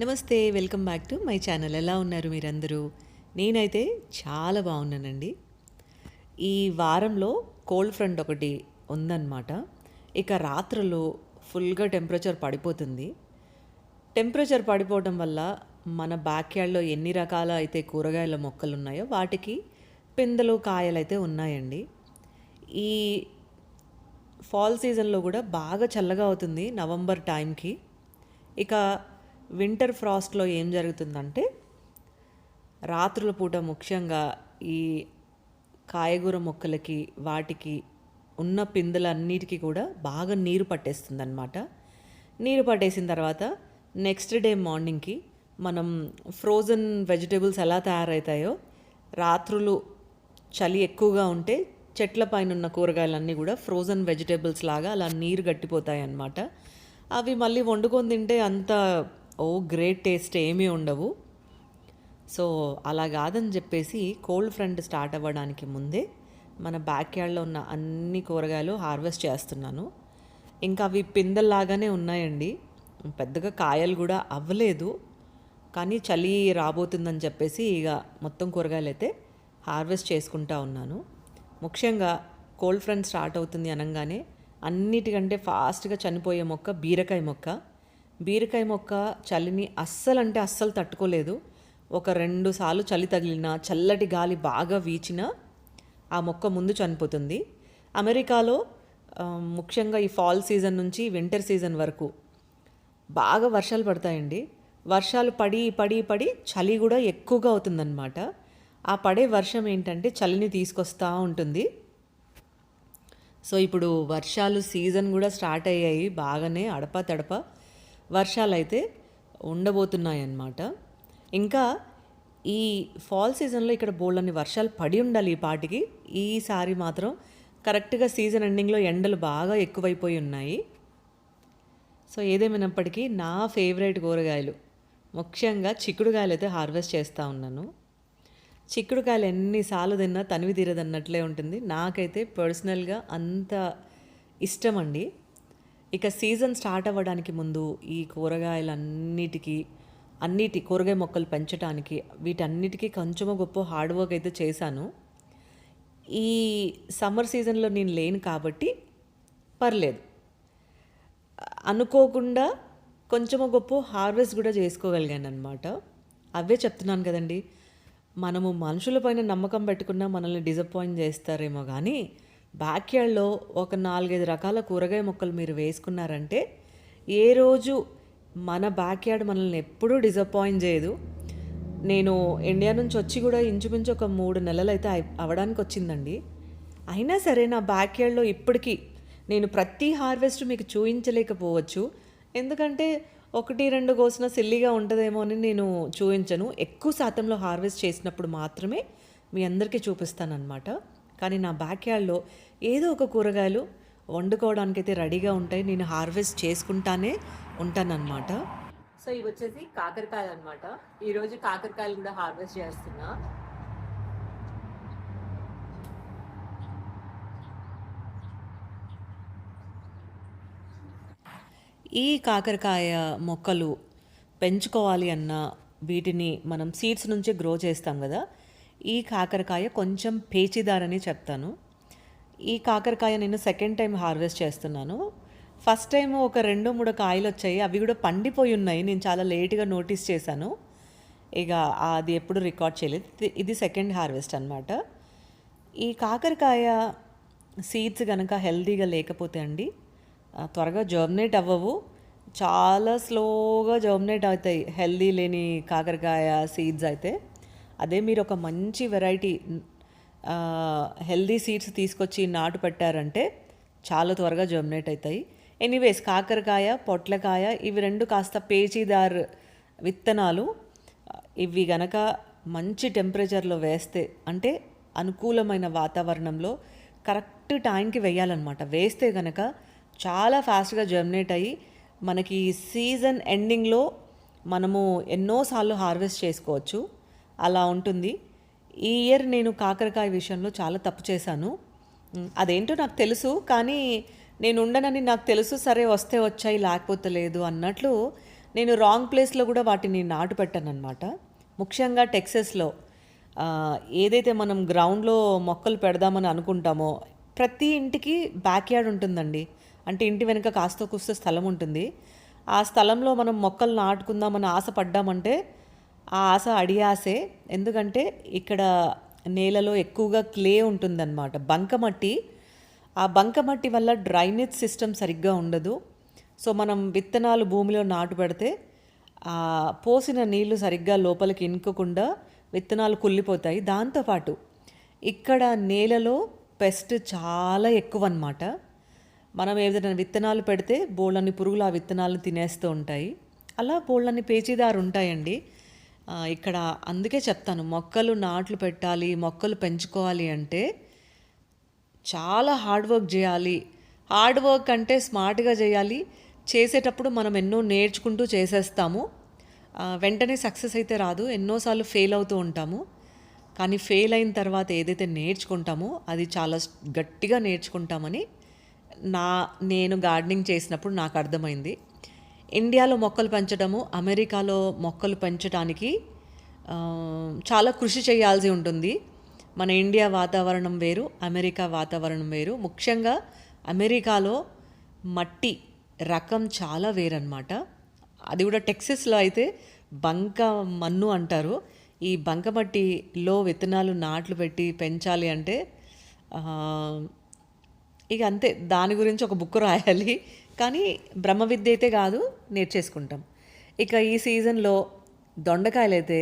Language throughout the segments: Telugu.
నమస్తే welcome back to my channel. ఎలా ఉన్నారు మీరందరూ? నేనైతే చాలా బాగున్నానండి. ఈ వారంలో కోల్డ్ ఫ్రంట్ ఒకటి ఉందన్నమాట. ఇక రాత్రులు ఫుల్గా టెంపరేచర్ పడిపోతుంది. టెంపరేచర్ పడిపోవడం వల్ల మన బ్యాక్ యార్డ్లో ఎన్ని రకాల అయితే కూరగాయల మొక్కలు ఉన్నాయో వాటికి పిందెలు కాయలు అయితే ఉన్నాయండి. ఈ ఫాల్ సీజన్లో కూడా బాగా చల్లగా అవుతుంది నవంబర్ టైంకి ఇక వింటర్ ఫ్రాస్ట్లో ఏం జరుగుతుందంటే రాత్రుల పూట ముఖ్యంగా ఈ కాయగూర మొక్కలకి వాటికి ఉన్న పిందులన్నిటికీ కూడా బాగా నీరు పట్టేస్తుందన్నమాట. నీరు పట్టేసిన తర్వాత నెక్స్ట్ డే మార్నింగ్కి మనం ఫ్రోజన్ వెజిటేబుల్స్ ఎలా తయారవుతాయో రాత్రులు చలి ఎక్కువగా ఉంటే చెట్ల పైన ఉన్న కూరగాయలన్నీ కూడా ఫ్రోజన్ వెజిటేబుల్స్ లాగా అలా నీరు గట్టిపోతాయి అన్నమాట అవి మళ్ళీ వండుకొని తింటే అంత ఓ గ్రేట్ టేస్ట్ ఏమీ ఉండవు. సో అలా కాదని చెప్పేసి కోల్డ్ ఫ్రంట్ స్టార్ట్ అవ్వడానికి ముందే మన బ్యాక్ యార్డ్లో ఉన్న అన్ని కూరగాయలు హార్వెస్ట్ చేస్తున్నాను. ఇంకా అవి పిందెల్లాగానే ఉన్నాయండి. పెద్దగా కాయలు కూడా అవ్వలేదు. కానీ చలి రాబోతుందని చెప్పేసి ఇక మొత్తం కూరగాయలు అయితే హార్వెస్ట్ చేసుకుంటా ఉన్నాను. ముఖ్యంగా కోల్డ్ ఫ్రంట్ స్టార్ట్ అవుతుంది అనగానే అన్నిటికంటే ఫాస్ట్గా చనిపోయే మొక్క బీరకాయ మొక్క. బీరకాయ మొక్క చలిని అస్సలు అంటే అస్సలు తట్టుకోలేదు. ఒక రెండు సార్లు చలి తగిలిన చల్లటి గాలి బాగా వీచిన ఆ మొక్క ముందు చనిపోతుంది. అమెరికాలో ముఖ్యంగా ఈ ఫాల్ సీజన్ నుంచి వింటర్ సీజన్ వరకు బాగా వర్షాలు పడతాయండి. వర్షాలు పడి పడి పడి చలి కూడా ఎక్కువగా అవుతుందన్నమాట. ఆ పడే వర్షం ఏంటంటే చలిని తీసుకొస్తూ ఉంటుంది. సో ఇప్పుడు వర్షాలు సీజన్ కూడా స్టార్ట్ అయ్యాయి. బాగానే అడప తడప వర్షాలు అయితే ఉండబోతున్నాయి అన్నమాట ఇంకా ఈ ఫాల్ సీజన్లో ఇక్కడ బోళ్ళని వర్షాలు పడి ఉండాలి ఈ పాటికి. ఈసారి మాత్రం కరెక్ట్గా సీజన్ ఎండింగ్లో ఎండలు బాగా ఎక్కువైపోయి ఉన్నాయి. సో ఏదేమైనప్పటికీ నా ఫేవరెట్ కూరగాయలు ముఖ్యంగా చిక్కుడుకాయలు అయితే హార్వెస్ట్ చేస్తూ ఉన్నాను. చిక్కుడుకాయలు ఎన్నిసార్లు తిన్నా తనివి తీరదన్నట్లే ఉంటుంది. నాకైతే పర్సనల్గా అంత ఇష్టం అండి ఇక సీజన్ స్టార్ట్ అవ్వడానికి ముందు ఈ కూరగాయలన్నిటికీ అన్నిటి కూరగాయ మొక్కలు పెంచడానికి వీటన్నిటికీ కొంచెమో గొప్ప హార్డ్ వర్క్ అయితే చేశాను. ఈ సమ్మర్ సీజన్లో నేను లేను కాబట్టి పర్లేదు. అనుకోకుండా కొంచెమో గొప్ప హార్వెస్ట్ కూడా చేసుకోగలిగాను అనమాట అవే చెప్తున్నాను కదండి. మనము మనుషులపైన నమ్మకం పెట్టుకున్నా మనల్ని డిసప్పాయింట్ చేస్తారేమో కానీ బ్యాక్ యార్డ్లో ఒక నాలుగైదు రకాల కూరగాయ మొక్కలు మీరు వేసుకున్నారంటే ఏ రోజు మన బ్యాక్ యార్డ్ మనల్ని ఎప్పుడూ డిసప్పాయింట్ చేయదు. నేను ఇండియా నుంచి వచ్చి కూడా ఇంచుమించు ఒక మూడు నెలలు అయితే అవడానికి వచ్చిందండి అయినా సరే నా బ్యాక్ యార్డ్లో ఇప్పటికీ నేను ప్రతి హార్వెస్ట్ మీకు చూపించలేకపోవచ్చు ఎందుకంటే ఒకటి రెండు కోసిన సిల్లిగా ఉంటుందేమో అని నేను చూపించను ఎక్కువ శాతంలో హార్వెస్ట్ చేసినప్పుడు మాత్రమే మీ అందరికీ చూపిస్తానన్నమాట. కానీ నా బ్యాక్ యార్డ్లో ఏదో ఒక కూరగాయలు వండుకోవడానికి అయితే రెడీగా ఉంటాయి. నేను హార్వెస్ట్ చేసుకుంటానే ఉంటానన్నమాట. సో ఇవి వచ్చేసి కాకరకాయలు అనమాట ఈరోజు కాకరకాయలు కూడా హార్వెస్ట్ చేస్తున్నా. ఈ కాకరకాయ మొక్కలు పెంచుకోవాలి అన్న వీటిని మనం సీడ్స్ నుంచి గ్రో చేస్తాం కదా. ఈ కాకరకాయ కొంచెం పేచిదారని చెప్తాను. ఈ కాకరకాయ నేను సెకండ్ టైం హార్వెస్ట్ చేస్తున్నాను. ఫస్ట్ టైం ఒక రెండు మూడు కాయలు వచ్చాయి. అవి కూడా పండిపోయి ఉన్నాయి. నేను చాలా లేట్గా నోటీస్ చేశాను. ఇక అది ఎప్పుడు రికార్డ్ చేయలేదు. ఇది- సెకండ్ హార్వెస్ట్ అనమాట ఈ కాకరకాయ సీడ్స్ కనుక హెల్తీగా లేకపోతే అండి త్వరగా జర్మినేట్ అవ్వవు. చాలా స్లోగా జర్మినేట్ అవుతాయి. హెల్దీ లేని కాకరకాయ సీడ్స్ అయితే. అదే మీరు ఒక మంచి వెరైటీ హెల్దీ సీడ్స్ తీసుకొచ్చి నాటు పెట్టారంటే చాలా త్వరగా జర్మినేట్ అవుతాయి ఎనీవేస్ కాకరకాయ పొట్లకాయ ఇవి రెండు కాస్త పేచీదార్ విత్తనాలు. ఇవి గనక మంచి టెంపరేచర్లో వేస్తే అంటే అనుకూలమైన వాతావరణంలో కరెక్ట్ టైంకి వేయాలన్నమాట. వేస్తే గనక చాలా ఫాస్ట్గా జర్మినేట్ అయ్యి మనకి సీజన్ ఎండింగ్లో మనము ఎన్నోసార్లు హార్వెస్ట్ చేసుకోవచ్చు. అలా ఉంటుంది. ఈ ఇయర్ నేను కాకరకాయ విషయంలో చాలా తప్పు చేశాను. అదేంటో నాకు తెలుసు కానీ నేను ఉండనని నాకు తెలుసు సరే వస్తే వచ్చాయి లేకపోతే లేదు అన్నట్లు నేను రాంగ్ ప్లేస్లో కూడా వాటిని నాటు పెట్టానమాట ముఖ్యంగా టెక్సస్లో ఏదైతే మనం గ్రౌండ్లో మొక్కలు పెడదామని అనుకుంటామో ప్రతి ఇంటికి బ్యాక్ యార్డ్ ఉంటుందండి. అంటే ఇంటి వెనుక కాస్త కూస్త స్థలం ఉంటుంది. ఆ స్థలంలో మనం మొక్కలు నాటుకుందామని ఆశపడ్డామంటే ఆ ఆశ అడి ఎందుకంటే ఇక్కడ నేలలో ఎక్కువగా క్లే ఉంటుందన్నమాట. బంకమట్టి ఆ బంకమట్టి వల్ల డ్రైనేజ్ సిస్టమ్ సరిగ్గా ఉండదు. సో మనం విత్తనాలు భూమిలో నాటు పెడితే ఆ పోసిన నీళ్ళు సరిగ్గా లోపలికి ఇనుకోకుండా విత్తనాలు కుళ్ళిపోతాయి. దాంతోపాటు ఇక్కడ నేలలో పెస్ట్ చాలా ఎక్కువ అన్నమాట మనం ఏదైనా విత్తనాలు పెడితే బోళ్ళని పురుగులు ఆ విత్తనాలను తినేస్తూ ఉంటాయి. అలా బోళ్ళని పేచీదారు ఉంటాయండి ఇక్కడ అందుకే చెప్తాను మొక్కలు నాట్లు పెట్టాలి మొక్కలు పెంచుకోవాలి అంటే చాలా హార్డ్ వర్క్ చేయాలి. హార్డ్ వర్క్ అంటే స్మార్ట్గా చేయాలి. చేసేటప్పుడు మనం ఎన్నో నేర్చుకుంటూ చేసేస్తాము. వెంటనే సక్సెస్ అయితే రాదు. ఎన్నోసార్లు ఫెయిల్ అవుతూ ఉంటాము. కానీ ఫెయిల్ అయిన తర్వాత ఏదైతే నేర్చుకుంటామో అది చాలా గట్టిగా నేర్చుకుంటామని నా నేను గార్డెనింగ్ చేసినప్పుడు నాకు అర్థమైంది. ఇండియాలో మొక్కలు పెంచడము అమెరికాలో మొక్కలు పెంచడానికి చాలా కృషి చేయాల్సి ఉంటుంది. మన ఇండియా వాతావరణం వేరు అమెరికా వాతావరణం వేరు. ముఖ్యంగా అమెరికాలో మట్టి రకం చాలా వేరన్నమాట. అది కూడా టెక్సస్లో అయితే బంక మన్ను అంటారు. ఈ బంకమట్టిలో విత్తనాలు నాట్లు పెట్టి పెంచాలి అంటే ఇక అంతే. దాని గురించి ఒక బుక్ రాయాలి. కానీ బ్రహ్మ విద్య అయితే కాదు నేర్చేసుకుంటాం. ఇక ఈ సీజన్లో దొండకాయలు అయితే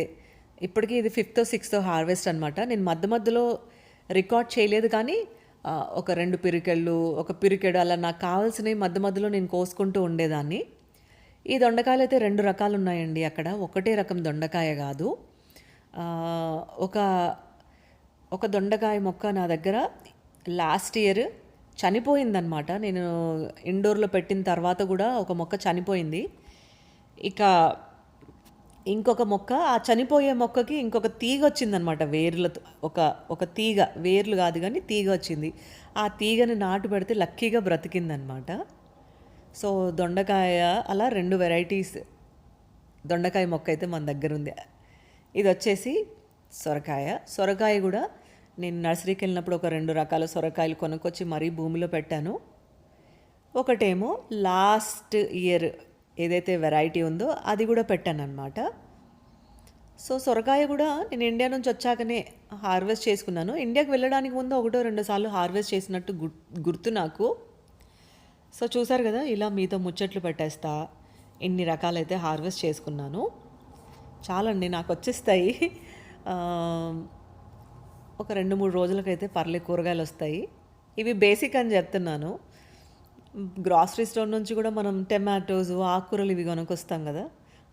ఇప్పటికీ ఇది ఫిఫ్త్ సిక్స్త్ హార్వెస్ట్ అనమాట నేను మధ్య మధ్యలో రికార్డ్ చేయలేదు కానీ ఒక రెండు పిరికెళ్ళు ఒక పిరికెడు అలా నాకు కావాల్సినవి మధ్య మధ్యలో నేను కోసుకుంటూ ఉండేదాన్ని. ఈ దొండకాయలు అయితే రెండు రకాలు ఉన్నాయండి అక్కడ. ఒకటే రకం దొండకాయ కాదు. ఒక ఒక దొండకాయ మొక్క నా దగ్గర లాస్ట్ ఇయర్ చనిపోయిందనమాట నేను ఇండోర్లో పెట్టిన తర్వాత కూడా ఒక మొక్క చనిపోయింది. ఇక ఇంకొక మొక్క ఆ చనిపోయే మొక్కకి ఇంకొక తీగ వచ్చిందనమాట వేర్లతో ఒక ఒక తీగ వేర్లు కాదు కానీ తీగ వచ్చింది. ఆ తీగని నాటు పెడితే లక్కీగా బ్రతికిందనమాట సో దొండకాయ అలా రెండు వెరైటీస్ దొండకాయ మొక్క అయితే మన దగ్గర ఉంది. ఇది వచ్చేసి సొరకాయ. సొరకాయ కూడా నేను నర్సరీకి వెళ్ళినప్పుడు ఒక రెండు రకాల సొరకాయలు కొనుక్కొచ్చి మరీ భూమిలో పెట్టాను. ఒకటేమో లాస్ట్ ఇయర్ ఏదైతే వెరైటీ ఉందో అది కూడా పెట్టాను అనమాట సో సొరకాయ కూడా నేను ఇండియా నుంచి వచ్చాకనే హార్వెస్ట్ చేసుకున్నాను. ఇండియాకి వెళ్ళడానికి ముందు ఒకటో రెండు సార్లు హార్వెస్ట్ చేసినట్టు గుర్తు నాకు. సో చూసారు కదా ఇలా మీతో ముచ్చట్లు పెట్టేస్తా ఇన్ని రకాలైతే హార్వెస్ట్ చేసుకున్నాను. చాలండి నాకు వచ్చేస్తాయి. ఒక రెండు మూడు రోజులకైతే పర్లే కూరగాయలు వస్తాయి. ఇవి బేసిక్ అని చెప్తున్నాను. గ్రాసరీ స్టోర్ నుంచి కూడా మనం టమాటోస్ ఆకుకూరలు ఇవి కొనుక్కొస్తాం కదా.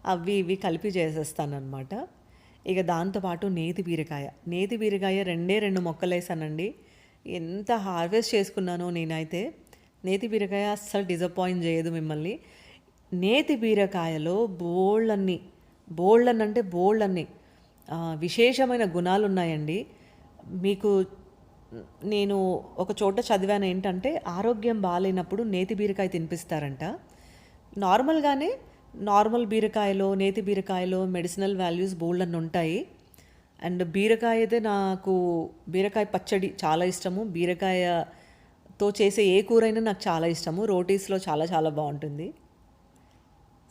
అవి ఇవి కలిపి చేసేస్తానమాట ఇక దాంతోపాటు నేతి బీరకాయ. నేతి బీరకాయ రెండే రెండు మొక్కలు వేసానండి. ఎంత హార్వెస్ట్ చేసుకున్నానో నేనైతే. నేతి బీరకాయ అస్సలు డిసప్పాయింట్ చేయదు మిమ్మల్ని. నేతి బీరకాయలో బోళ్ళన్ని బోళ్ళన్ అంటే బోళ్ళన్ని విశేషమైన గుణాలు ఉన్నాయండి మీకు నేను ఒక చోట చదివాను ఏంటంటే ఆరోగ్యం బాగాలేనప్పుడు నేతి బీరకాయ తినిపిస్తారంట. నార్మల్గానే నార్మల్ బీరకాయలో నేతి బీరకాయలో మెడిసినల్ వాల్యూస్ బోల్డ్ అని ఉంటాయి అండ్ బీరకాయ అయితే నాకు బీరకాయ పచ్చడి చాలా ఇష్టము. బీరకాయతో చేసే ఏ కూరైనా నాకు చాలా ఇష్టము. రోటీస్లో చాలా చాలా బాగుంటుంది.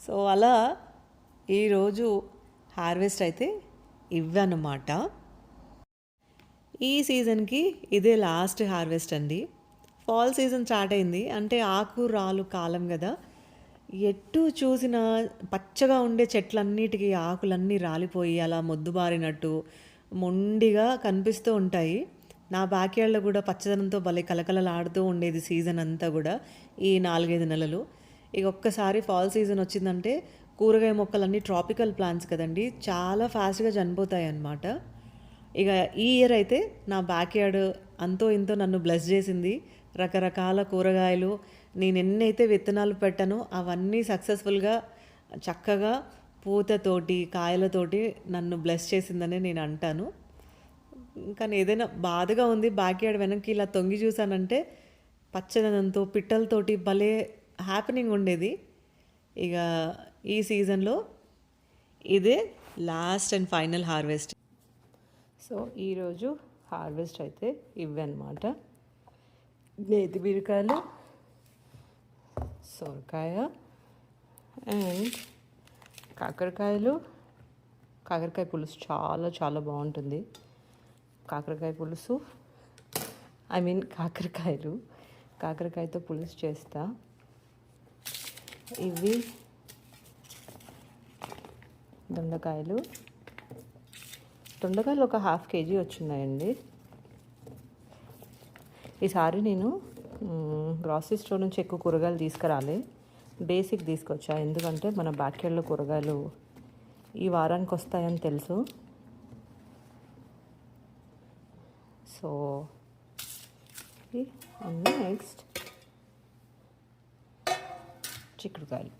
సో అలా ఈరోజు హార్వెస్ట్ అయితే ఇవ్వనమాట. ఈ సీజన్కి ఇదే లాస్ట్ హార్వెస్ట్ అండి. ఫాల్ సీజన్ స్టార్ట్ అయింది. అంటే ఆకు రాలు కాలం కదా. ఎటు చూసినా పచ్చగా ఉండే చెట్లన్నిటికీ ఆకులన్నీ రాలిపోయి అలా మొద్దుబారినట్టు మొండిగా కనిపిస్తూ ఉంటాయి. నా బ్యాక్యార్డ్లో కూడా పచ్చదనంతో భలే కలకలలాడుతూ ఉండేది సీజన్ అంతా కూడా ఈ నాలుగైదు నెలలు. ఇక ఒక్కసారి ఫాల్ సీజన్ వచ్చిందంటే కూరగాయ మొక్కలన్నీ ట్రాపికల్ ప్లాంట్స్ కదండి. చాలా ఫాస్ట్గా చనిపోతాయి అన్నమాట ఇక ఈ ఇయర్ అయితే నా బ్యాక్ యార్డ్ అంతో ఇంతో నన్ను బ్లెస్ చేసింది. రకరకాల కూరగాయలు నేను ఎన్నైతే విత్తనాలు పెట్టానో అవన్నీ సక్సెస్ఫుల్గా చక్కగా పూతతోటి కాయలతోటి నన్ను బ్లెస్ చేసిందని నేను అంటాను. కానీ ఏదైనా బాధగా ఉంది బ్యాక్ యార్డ్ వెనక్కి ఇలా తొంగి చూశానంటే పచ్చదనంతో పిట్టలతోటి భలే హ్యాపెనింగ్ ఉండేది. ఇక ఈ సీజన్లో ఇదే last and final harvest so ఈరోజు హార్వెస్ట్ అయితే ఇవే అనమాట నేతి బీరకాయలు సొరకాయ అండ్ కాకరకాయలు. కాకరకాయ పులుసు చాలా చాలా బాగుంటుంది. కాకరకాయ పులుసు ఐ మీన్ కాకరకాయలు. కాకరకాయతో పులుసు చేస్తా. ఇవి దొండకాయలు దొండకాయలు ఒక హాఫ్ కేజీ వచ్చినాయండి. ఈసారి నేను గ్రాసరీ స్టోర్ నుంచి ఎక్కువ కూరగాయలు తీసుకురాలి. బేసిక్ తీసుకొచ్చా. ఎందుకంటే మన బ్యాక్యార్డ్లో కూరగాయలు ఈ వారానికి వస్తాయని తెలుసు. సో నెక్స్ట్ చిక్కుడుకాయలు.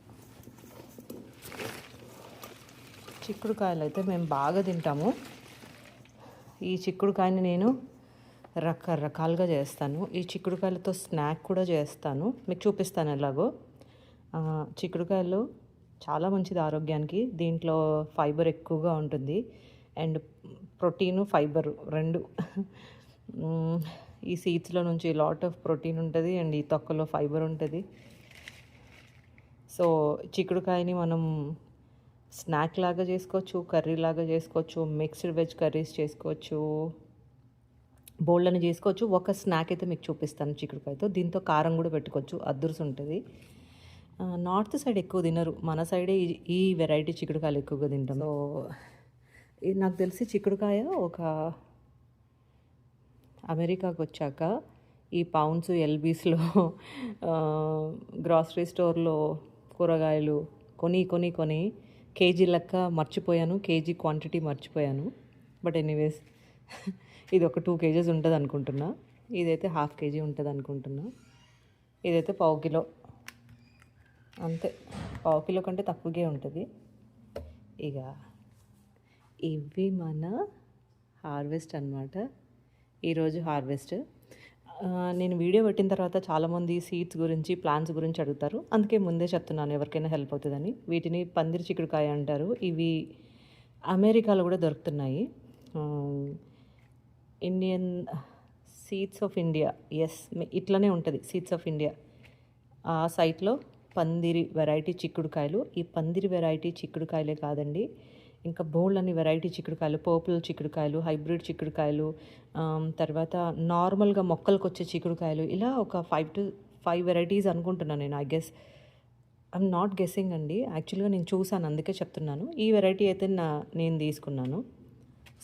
చిక్కుడుకాయలు అయితే మేము బాగా తింటాము. ఈ చిక్కుడుకాయని నేను రకరకాలుగా చేస్తాను. ఈ చిక్కుడుకాయలతో స్నాక్ కూడా చేస్తాను. మీకు చూపిస్తాను ఎలాగో. చిక్కుడుకాయలు చాలా మంచిది ఆరోగ్యానికి. దీంట్లో ఫైబర్ ఎక్కువగా ఉంటుంది. అండ్ ప్రోటీను ఫైబర్ రెండు. ఈ సీడ్స్లో నుంచి లాట్ ఆఫ్ ప్రోటీన్ ఉంటుంది అండ్ ఈ తొక్కలో ఫైబర్ ఉంటుంది. సో చిక్కుడుకాయని మనం స్నాక్ లాగా చేసుకోవచ్చు కర్రీ లాగా చేసుకోవచ్చు మిక్స్డ్ వెజ్ కర్రీస్ చేసుకోవచ్చు బోల్డ్ని చేసుకోవచ్చు. ఒక స్నాక్ అయితే మీకు చూపిస్తాను చిక్కుడుకాయతో. దీంతో కారం కూడా పెట్టుకోవచ్చు అద్దురుసు ఉంటుంది. నార్త్ సైడ్ ఎక్కువ తినరు. మన సైడే ఈ- ఈ వెరైటీ చిక్కుడుకాయలు ఎక్కువగా తింటాం సో ఇది నాకు తెలిసి చిక్కుడుకాయ ఒక అమెరికాకు వచ్చాక ఈ పౌండ్స్ ఎల్బీస్లో గ్రాసరీ స్టోర్లో కూరగాయలు కొని కొని కొని కేజీ లెక్క మర్చిపోయాను కేజీ క్వాంటిటీ మర్చిపోయాను. బట్ ఎనీవేస్ ఇది ఒక టూ కేజీస్ ఉంటుంది అనుకుంటున్నా ఇదైతే హాఫ్ కేజీ ఉంటుంది అనుకుంటున్నా ఇదైతే పావు కిలో. అంతే. పావు కిలో కంటే తక్కువగా ఉంటుంది. ఇక ఇవి మన హార్వెస్ట్ అనమాట ఈరోజు హార్వెస్ట్ నేను వీడియో పెట్టిన తర్వాత చాలామంది సీడ్స్ గురించి ప్లాన్స్ గురించి అడుగుతారు. అందుకే ముందే చెప్తున్నాను ఎవరికైనా హెల్ప్ అవుతుందని. వీటిని పందిరి చిక్కుడుకాయ అంటారు. ఇవి అమెరికాలో కూడా దొరుకుతున్నాయి. Indian seeds of India. Yes ఇట్లనే ఉంటుంది. Seeds of India. ఆ సైట్లో పందిరి వెరైటీ చిక్కుడుకాయలు. ఈ పందిరి వెరైటీ చిక్కుడుకాయలే కాదండి. ఇంకా బోల్డ్ అని వెరైటీ చిక్కుడుకాయలు పర్పుల్ చిక్కుడుకాయలు హైబ్రిడ్ చిక్కుడుకాయలు తర్వాత నార్మల్గా మొక్కలకు వచ్చే చిక్కుడుకాయలు ఇలా ఒక ఫైవ్ టు ఫైవ్ వెరైటీస్ అనుకుంటున్నాను నేను I guess. I'm not guessing అండి యాక్చువల్గా నేను చూసాను అందుకే చెప్తున్నాను. ఈ వెరైటీ అయితే నా నేను తీసుకున్నాను.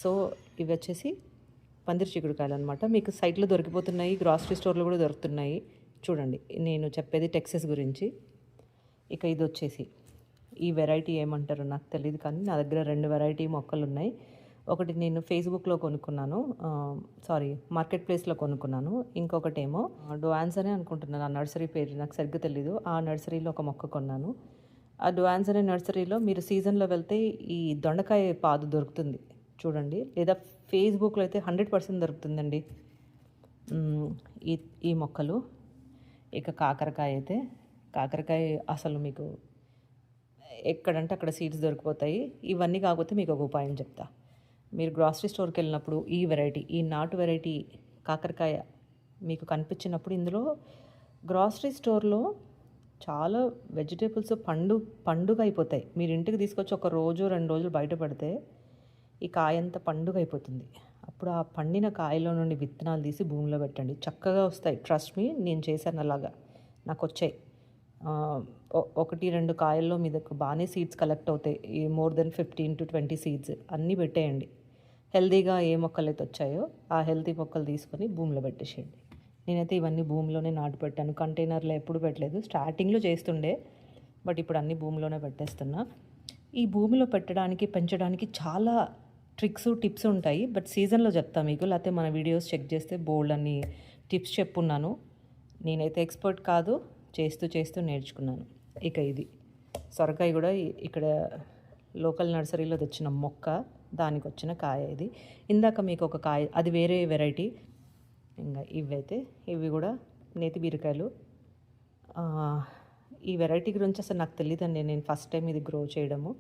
సో ఇవి వచ్చేసి పందిరి చిక్కుడుకాయలు అనమాట మీకు సైట్లో దొరికిపోతున్నాయి గ్రాసరీ స్టోర్లో కూడా దొరుకుతున్నాయి. చూడండి నేను చెప్పేది టెక్సెస్ గురించి. ఇక ఇది వచ్చేసి ఈ వెరైటీ ఏమంటారో నాకు తెలియదు కానీ నా దగ్గర రెండు వెరైటీ మొక్కలు ఉన్నాయి. ఒకటి నేను ఫేస్బుక్లో కొనుక్కున్నాను సారీ మార్కెట్ ప్లేస్లో కొనుక్కున్నాను. ఇంకొకటేమో డోయాన్స్ అనే అనుకుంటున్నాను. ఆ నర్సరీ పేరు నాకు సరిగ్గా తెలీదు. ఆ నర్సరీలో ఒక మొక్క కొన్నాను. ఆ డోయాన్స్ అనే నర్సరీలో మీరు సీజన్లో వెళ్తే ఈ దొండకాయ పాదు దొరుకుతుంది. చూడండి. లేదా ఫేస్బుక్లో అయితే హండ్రెడ్ పర్సెంట్ దొరుకుతుందండి. ఈ ఈ మొక్కలు. ఇక కాకరకాయ అయితే కాకరకాయ అసలు మీకు ఎక్కడంటే అక్కడ సీడ్స్ దొరికిపోతాయి. ఇవన్నీ కాకపోతే మీకు ఒక ఉపాయం చెప్తా. మీరు గ్రాసరీ స్టోర్కి వెళ్ళినప్పుడు ఈ వెరైటీ ఈ నాటు వెరైటీ కాకరకాయ మీకు కనిపించినప్పుడు ఇందులో గ్రాసరీ స్టోర్లో చాలా వెజిటేబుల్స్ పండు పండుగ అయిపోతాయి మీరు ఇంటికి తీసుకొచ్చి ఒక రోజు రెండు రోజులు బయట పెడితే ఈ కాయ అంతా పండుగ అయిపోతుంది అప్పుడు ఆ పండిన కాయలో నుండి విత్తనాలు తీసి భూమిలో పెట్టండి. చక్కగా వస్తాయి. ట్రస్ట్ మీ నేను చేశాను అలాగా నాకు వచ్చాయి ఒకటి రెండు కాయల్లో మీ బాగానే సీడ్స్ కలెక్ట్ అవుతాయి. ఈ more than fifteen to twenty seeds అన్నీ పెట్టేయండి. హెల్తీగా ఏ మొక్కలు అయితే వచ్చాయో ఆ హెల్తీ మొక్కలు తీసుకొని భూమిలో పెట్టేసేయండి. నేనైతే ఇవన్నీ భూమిలోనే నాటు పెట్టాను. కంటైనర్లో ఎప్పుడు పెట్టలేదు. స్టార్టింగ్లో చేస్తుండే బట్ ఇప్పుడు అన్ని భూమిలోనే పెట్టేస్తున్నా. ఈ భూమిలో పెట్టడానికి పెంచడానికి చాలా ట్రిక్స్ టిప్స్ ఉంటాయి. బట్ సీజన్లో చెప్తా మీకు. లేకపోతే మన వీడియోస్ చెక్ చేస్తే బోల్డ్ అన్ని టిప్స్ చెప్పున్నాను. నేనైతే ఎక్స్పర్ట్ కాదు. చేస్తూ చేస్తూ నేర్చుకున్నాను. ఇక ఇది. సొరకాయ కూడా ఇక్కడ లోకల్ నర్సరీలో తెచ్చిన మొక్క దానికి వచ్చిన కాయ ఇది. ఇందాక మీకు ఒక కాయ అది వేరే వెరైటీ. ఇంకా ఇవైతే ఇవి కూడా నేతి బీరకాయలు. ఈ వెరైటీ గురించి అసలు నాకు తెలియదండి నేను ఫస్ట్ టైం ఇది గ్రో చేయడము.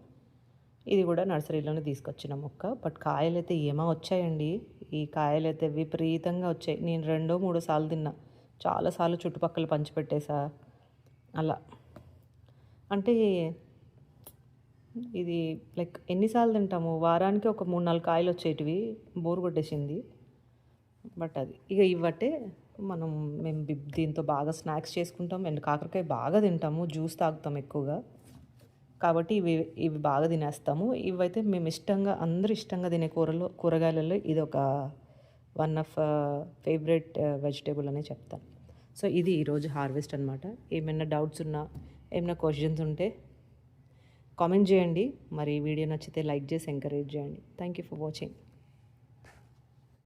ఇది కూడా నర్సరీలోనే తీసుకొచ్చిన మొక్క. బట్ కాయలు అయితే ఏమో వచ్చాయండి. ఈ కాయలు అయితే విపరీతంగా వచ్చాయి. నేను రెండో మూడో సార్లు తిన్నా. చాలాసార్లు చుట్టుపక్కల పంచిపెట్టేసా అలా. అంటే ఇది లైక్ ఎన్నిసార్లు తింటాము? వారానికి ఒక మూడు నాలుగు కాయలు వచ్చేటివి. బోర్ కొట్టేసింది. బట్ అది ఇక ఇవ్వటే మనం మేము దీంతో బాగా స్నాక్స్ చేసుకుంటాం. అండ్ కాకరకాయ బాగా తింటాము. జ్యూస్ తాగుతాం ఎక్కువగా. కాబట్టి ఇవి ఇవి బాగా తినేస్తాము. ఇవైతే మేము ఇష్టంగా అందరూ ఇష్టంగా తినే కూరలో కూరగాయలలో ఇది ఒక వన్ ఆఫ్ ఫేవరెట్ వెజిటేబుల్ అనే చెప్తాను. సో ఇది ఈరోజు హార్వెస్ట్ అనమాట ఏమైనా డౌట్స్ ఉన్నా ఏమైనా క్వశ్చన్స్ ఉంటే కామెంట్ చేయండి. మరి వీడియో నచ్చితే లైక్ చేసి ఎంకరేజ్ చేయండి. Thank you for watching